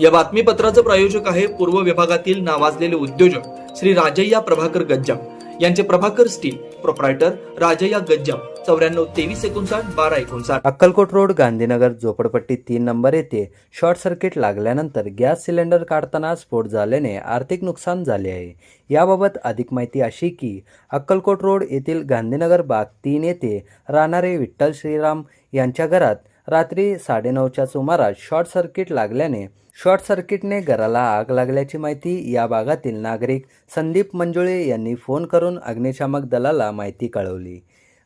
या बातमीपत्राचं प्रायोजक आहे पूर्व विभागातील नावाजलेले उद्योजक श्री राजय्या प्रभाकर गज्जाम. यांचे प्रभाकर स्टील प्रोप्रायटर राजय्या गज्जाम. चौऱ्याण्णव तेवीस एकोणसाठ बारा एकोणसाठ. अक्कलकोट रोड गांधीनगर झोपडपट्टी तीन नंबर येथे शॉर्ट सर्किट लागल्यानंतर गॅस सिलेंडर काढताना स्फोट झाल्याने आर्थिक नुकसान झाले आहे. याबाबत अधिक माहिती अशी की अक्कलकोट रोड येथील गांधीनगर बाग तीन येथे राहणारे विठ्ठल श्रीराम यांच्या घरात रात्री साडेनऊच्या सुमारास शॉर्ट सर्किट लागल्याने शॉर्ट सर्किटने घराला आग लागल्याची माहिती या भागातील नागरिक संदीप मंजुळे यांनी फोन करून अग्निशामक दलाला माहिती कळवली.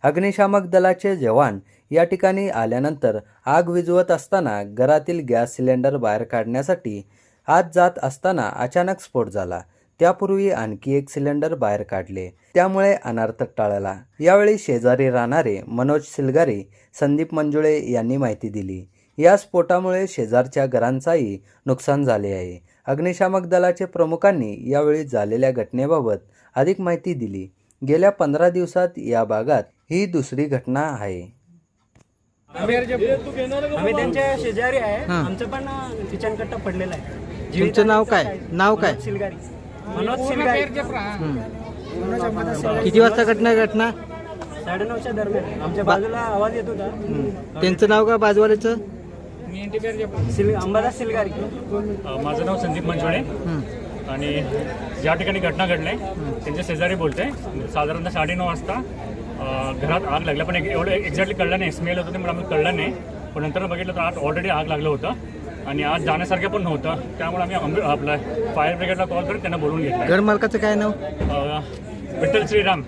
अग्निशामक दलाचे जवान या ठिकाणी आल्यानंतर आग विझवत असताना घरातील गॅस सिलेंडर बाहेर काढण्यासाठी आत जात असताना अचानक स्फोट झाला. त्यापूर्वी आणखी एक सिलेंडर बाहेर काढले. त्यामुळे अनर्थ टाळला. यावेळी शेजारी राहणारे मनोज सिलगारी संदीप मंजुळे यांनी माहिती दिली. या स्फोटामुळे शेजारच्या घरांचाही नुकसान झाले आहे. अग्निशामक दलाचे प्रमुखांनी यावेळी झालेल्या घटनेबाबत अधिक माहिती दिली. गेल्या पंधरा दिवसात या भागात ही दुसरी घटना आहे. आम्ही त्यांच्या शेजारी आहे. आमचं पण किचन कट्टा पडलेला आहे. तुमचं नाव काय? नाव काय? सिलगारी. मनोज सिलगारी किती वाजता घटना घटना? साडेनऊच्या दरम्यान. आमच्या बाजूला आवाज येत होता. त्यांचं नाव का बाजवाल्याचं? सिल अंबादास सिलगारी. अ, माझं नाव संदीप मंजुळे. आणि ज्या ठिकाणी घटना घडली त्यांच्या शेजारी बोलते साधारणतः साडेनऊ वाजता अ, घरात आग लागल्या पण एक- एवढं एक्झॅक्टली कळलं नाही. स्मेल होतं त्यामुळे आम्ही कळलं नाही. पण नंतर बघितलं तर आत ऑलरेडी आग लागलं होतं. आणि आज जाण्यासारखं पण नव्हतं. त्यामुळे आम्ही आंबे- आपलं फायर ब्रिगेडला कॉल करून त्यांना बोलून घेतलं घर मालकाचं काय नाव? अ, विठ्ठल श्रीराम.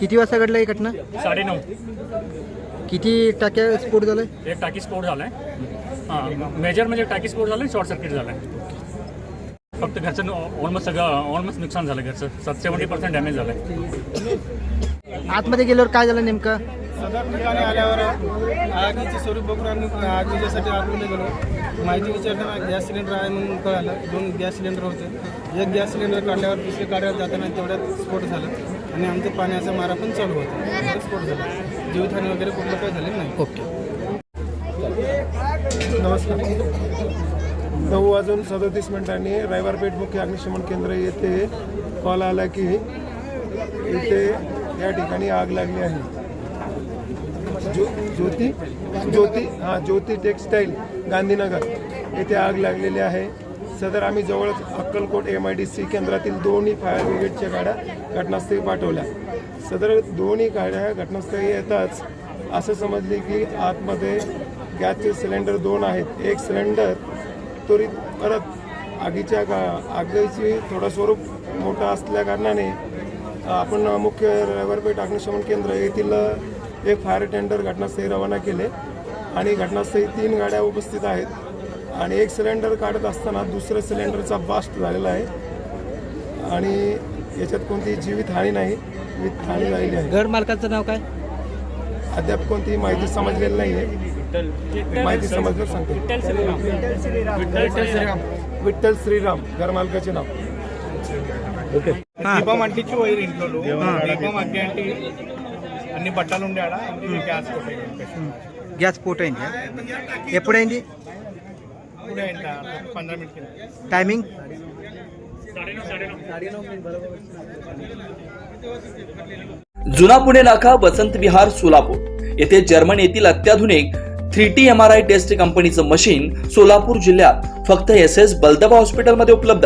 किती वाजता घडलं ही घटना? साडेनऊ. किती टाक्या स्फोट झालाय? एक टाकी स्फोट झालाय. हां मेजर म्हणजे टाकी स्फोट झालाय शॉर्ट सर्किट झालाय. फक्त घरचं ऑलमोस्ट सगळं ऑलमोस्ट नुकसान झालं घरचं. सात सेवन्टी पर्सेंट डॅमेज झालंय. आतमध्ये गेल्यावर काय झालं नेमकं? सदर ठिकाणी आल्यावर आगीचे स्वरूप बघून आम्ही आग विजेसाठी आगवले गेलो. माहिती विचारताना गॅस सिलेंडर आहे म्हणून कळालं. दोन गॅस सिलेंडर होते. एक गॅस सिलेंडर काढल्यावर दुसरे काढल्यावर जाताना तेवढ्यात स्फोट झाला. आणि आमचं पाण्याचा मारा पण चालू होता. स्फोट झाला. जीवितहानी वगैरे कुठलं काही झालेलं नाही. ओके. नमस्कार. नऊ वाजून सदोतीस मिनिटांनी रविवारपेठ मुख्य अग्निशमन केंद्र येथे कॉल आला की इथे या ठिकाणी आग लागली आहे. ज्यो ज्योती? ज्योती? हां ज्योती टेक्स्टाईल. गांधीनगर. येथे आग लागलेली आहे. सदर आम्ही जवळच Akkalkot M I D C केंद्रातील दोन्ही फायर ब्रिगेडच्या गाड्या घटनास्थळी पाठवल्या. सदर दोन्ही गाड्या घटनास्थळी येताच असं समजले की आतमध्ये गॅसचे सिलेंडर दोन आहेत. एक सिलेंडर त्वरित परत आगीच्या गा आगीची थोडं स्वरूप मोठं असल्या कारणाने आपण मुख्य रविवारपेठ अग्निशमन केंद्र येथील एक फायर टेंडर घटनास्थळी रवाना केले. आणि घटनास्थळी तीन गाड्या उपस्थित आहेत. आणि एक सिलेंडर काढत असताना दुसऱ्या सिलेंडरचा बास्ट झालेला आहे. आणि याच्यात कोणतीही जीवितहानी नाही हानी झालेली आहे. घर मालकाचं नाव काय? अद्याप कोणतीही माहिती समजलेली नाही आहे माहिती समजलं सांगतो. विठ्ठल श्रीराम. घर मालकाचे नाव. दीपा मांटीची वैर इंटलो दीपा मांटी आणि गॅस గ్యాస్ గ్యాస్ స్ఫోట్ అయింది ఎప్పుడైంది ఇప్పుడే పంద్రహ మినిట్ కింద టైమింగ్ जुना पुणे नाका वसंत विहार सोलापूर येथे जर्मन येथील अत्याधुनिक three T M R I test कंपनीचं मशीन सोलापूर जिल्ह्यात फक्त एस एस बलदबा हॉस्पिटलमध्ये उपलब्ध